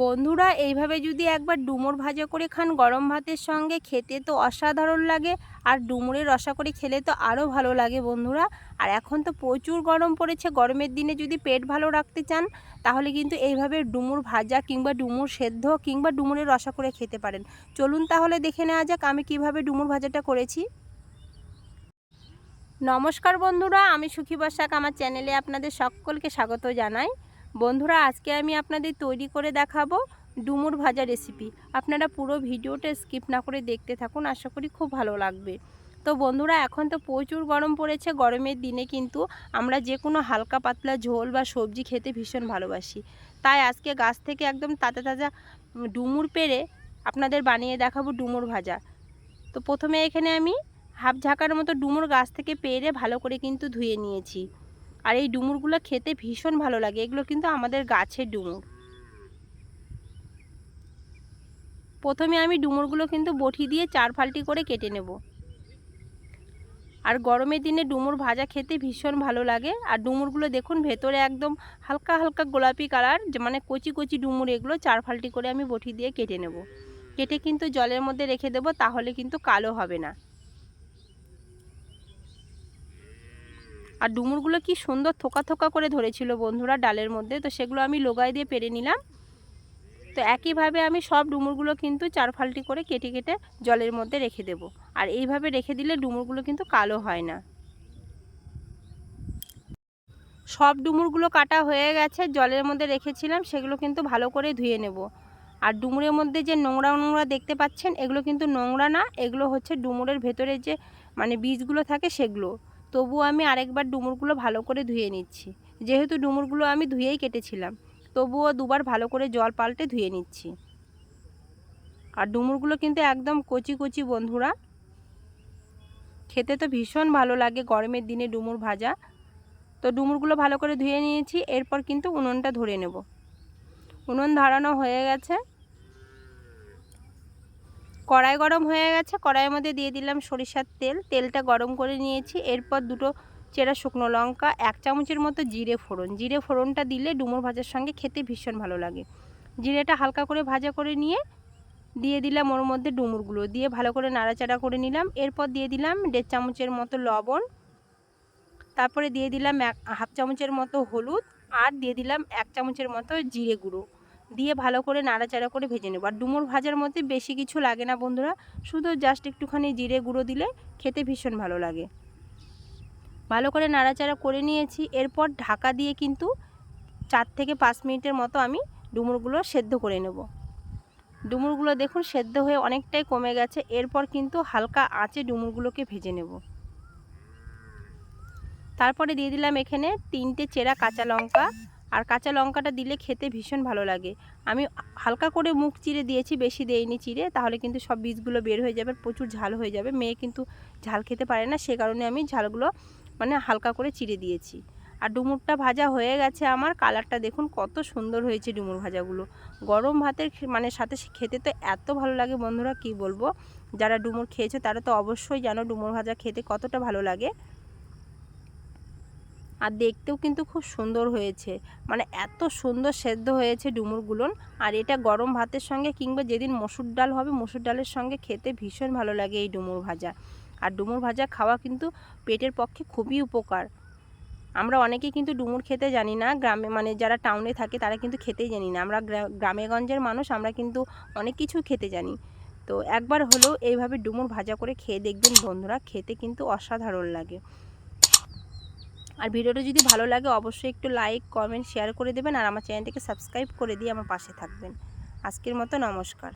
বন্ধুরা, এইভাবে যদি একবার ডুমুর ভাজা করে খান, গরম ভাতের সঙ্গে খেতে তো অসাধারণ লাগে, আর ডুমুরের রসা করে খেলে তো আরও ভালো লাগে বন্ধুরা। আর এখন তো প্রচুর গরম পড়েছে, গরমের দিনে যদি পেট ভালো রাখতে চান, তাহলে কিন্তু এইভাবে ডুমুর ভাজা কিংবা ডুমুর সেদ্ধ কিংবা ডুমুরের রসা করে খেতে পারেন। চলুন তাহলে দেখে নেওয়া যাক আমি কীভাবে ডুমুর ভাজাটা করেছি। নমস্কার বন্ধুরা, আমি সুখী বসাক, আমার চ্যানেলে আপনাদের সকলকে স্বাগত জানাই। বন্ধুরা, আজকে আমি আপনাদের তৈরি করে দেখাবো ডুমুর ভাজা রেসিপি আপনারা পুরো ভিডিওটা স্কিপ না করে দেখতে থাকুন, আশা করি খুব ভালো লাগবে। তো বন্ধুরা, এখন তো প্রচুর গরম পড়েছে, গরমের দিনে কিন্তু আমরা যে কোনো হালকা পাতলা ঝোল বা সবজি খেতে ভীষণ ভালোবাসি। তাই আজকে গাছ থেকে একদম তাজা তাজা ডুমুর পেরে আপনাদের বানিয়ে দেখাবো ডুমুর ভাজা। তো প্রথমে এখানে আমি হাফ ঝাঁকার মতো ডুমুর গাছ থেকে পেরে ভালো করে কিন্তু ধুয়ে নিয়েছি। আর এই ডুমুরগুলো খেতে ভীষণ ভালো লাগে। এগুলো কিন্তু আমাদের গাছের ডুমুর। প্রথমে আমি ডুমুরগুলো কিন্তু বটি দিয়ে চার ফালটি করে কেটে নেব। আর গরমের দিনে ডুমুর ভাজা খেতে ভীষণ ভালো লাগে। আর ডুমুরগুলো দেখুন, ভেতরে একদম হালকা হালকা গোলাপি কালার মানে কচি কচি ডুমুর এগুলো চার ফালটি করে আমি বটি দিয়ে কেটে নেব। কেটে কিন্তু জলের মধ্যে রেখে দেবো, তাহলে কিন্তু কালো হবে না। আর ডুমুরগুলো কি সুন্দর থোকা থোকা করে ধরেছিল বন্ধুরা ডালের মধ্যে। তো সেগুলো আমি লোগাই দিয়ে পেরে নিলাম। তো একইভাবে আমি সব ডুমুরগুলো কিন্তু চার ফালটি করে কেটে কেটে জলের মধ্যে রেখে দেব। আর এইভাবে রেখে দিলে ডুমুরগুলো কিন্তু কালো হয় না। সব ডুমুরগুলো কাটা হয়ে গেছে, জলের মধ্যে রেখেছিলাম, সেগুলো কিন্তু ভালো করে ধুয়ে নেব। আর ডুমুরের মধ্যে যে নোংরা নোংরা দেখতে পাচ্ছেন, এগুলো কিন্তু নোংরা না, এগুলো হচ্ছে ডুমুরের ভেতরে যে মানে বীজগুলো থাকে সেগুলো। তবু আমি আরেকবার ডুমুরগুলো ভালো করে ধুয়ে নিচ্ছি। যেহেতু ডুমুরগুলো আমি ধুয়েই কেটেছিলাম, তবুও দুবার ভালো করে জল পাল্টে ধুয়ে নিচ্ছি। আর ডুমুরগুলো কিন্তু একদম কচি কচি বন্ধুরা। খেতে তো ভীষণ ভালো লাগে গরমের দিনে ডুমুর ভাজা। তো ডুমুরগুলো ভালো করে ধুয়ে নিয়েছি, এরপর কিন্তু উনুনটা ধরে নেব। উনুন ধরানো হয়ে গেছে। কড়াই গরম হয়ে গেছে, কড়াইয়ের মধ্যে দিয়ে দিলাম সরিষার তেল, তেলটা গরম করে নিয়েছি। এরপর দুটো চেরা শুকনো লঙ্কা, এক চামচের মতো জিরে ফোড়ন। জিরে ফোড়নটা দিলে ডুমুর ভাজার সঙ্গে খেতে ভীষণ ভালো লাগে। জিরেটা হালকা করে ভাজা করে নিয়ে দিয়ে দিলাম ওর মধ্যে ডুমুরগুলো। দিয়ে ভালো করে নাড়াচাড়া করে নিলাম। এরপর দিয়ে দিলাম দেড় চামচের মতো লবণ। তারপরে দিয়ে দিলাম এক, হাফ চামচের মতো হলুদ। আর দিয়ে দিলাম এক চামচের মতো জিরে গুঁড়ো। দিয়ে ভালো করে নাড়াচাড়া করে ভেজে নেব। আর ডুমুর ভাজার মধ্যে বেশি কিছু লাগে না বন্ধুরা, শুধু জাস্ট একটুখানি জিরে গুঁড়ো দিলে খেতে ভীষণ ভালো লাগে। ভালো করে নাড়াচাড়া করে নিয়েছি, এরপর ঢাকা দিয়ে কিন্তু চার থেকে পাঁচ মিনিটের মতো আমি ডুমুরগুলো সেদ্ধ করে নেব। ডুমুরগুলো দেখুন সেদ্ধ হয়ে অনেকটাই কমে গেছে, এরপর কিন্তু হালকা আঁচে ডুমুরগুলোকে ভেজে নেব। তারপরে দিয়ে দিলাম এখানে তিনটে চেরা কাঁচা লঙ্কা আর কাঁচা লঙ্কাটা দিলে খেতে ভীষণ ভালো লাগে। আমি হালকা করে মুখ চিড়ে দিয়েছি, বেশি দেইনি চিড়ে, তাহলে কিন্তু সব বীজগুলো বের হয়ে যাবে, প্রচুর ঝাল হয়ে যাবে। মেয়ে কিন্তু ঝাল খেতে পারে না, সে কারণে আমি ঝালগুলো মানে হালকা করে চিড়ে দিয়েছি। আর ডুমুরটা ভাজা হয়ে গেছে আমার, কালারটা দেখুন কত সুন্দর হয়েছে ডুমুর ভাজাগুলো। গরম ভাতের মানে সাথে খেতে তো এত ভালো লাগে বন্ধুরা, কি বলব? যারা ডুমুর খেয়েছে তারা তো অবশ্যই জানো ডুমুর ভাজা খেতে কতটা ভালো লাগে। আর দেখতেও কিন্তু খুব সুন্দর হয়েছে। মানে এত সুন্দর সেদ্ধ হয়েছে ডুমুরগুলোন আর এটা গরম ভাতের সঙ্গে কিংবা যেদিন মসুর ডাল হবে, মসুর ডালের সঙ্গে খেতে ভীষণ ভালো লাগে এই ডুমুর ভাজা। আর ডুমুর ভাজা খাওয়া কিন্তু পেটের পক্ষে খুবই উপকার। আমরা অনেকে কিন্তু ডুমুর খেতে জানি না। গ্রামে মানে যারা টাউনে থাকে তারা কিন্তু খেতেই জানি না। আমরা গ্রামেগঞ্জের মানুষ, আমরা কিন্তু অনেক কিছু খেতে জানি। তো একবার হলেও এইভাবে ডুমুর ভাজা করে খেয়ে দেখবেন বন্ধুরা, খেতে কিন্তু অসাধারণ লাগে। আর ভিডিওটা যদি ভালো লাগে, অবশ্যই একটু লাইক কমেন্ট শেয়ার করে দেবেন আর আমার চ্যানেলটিকে সাবস্ক্রাইব করে দিয়ে আমার পাশে থাকবেন। আজকের মতো নমস্কার।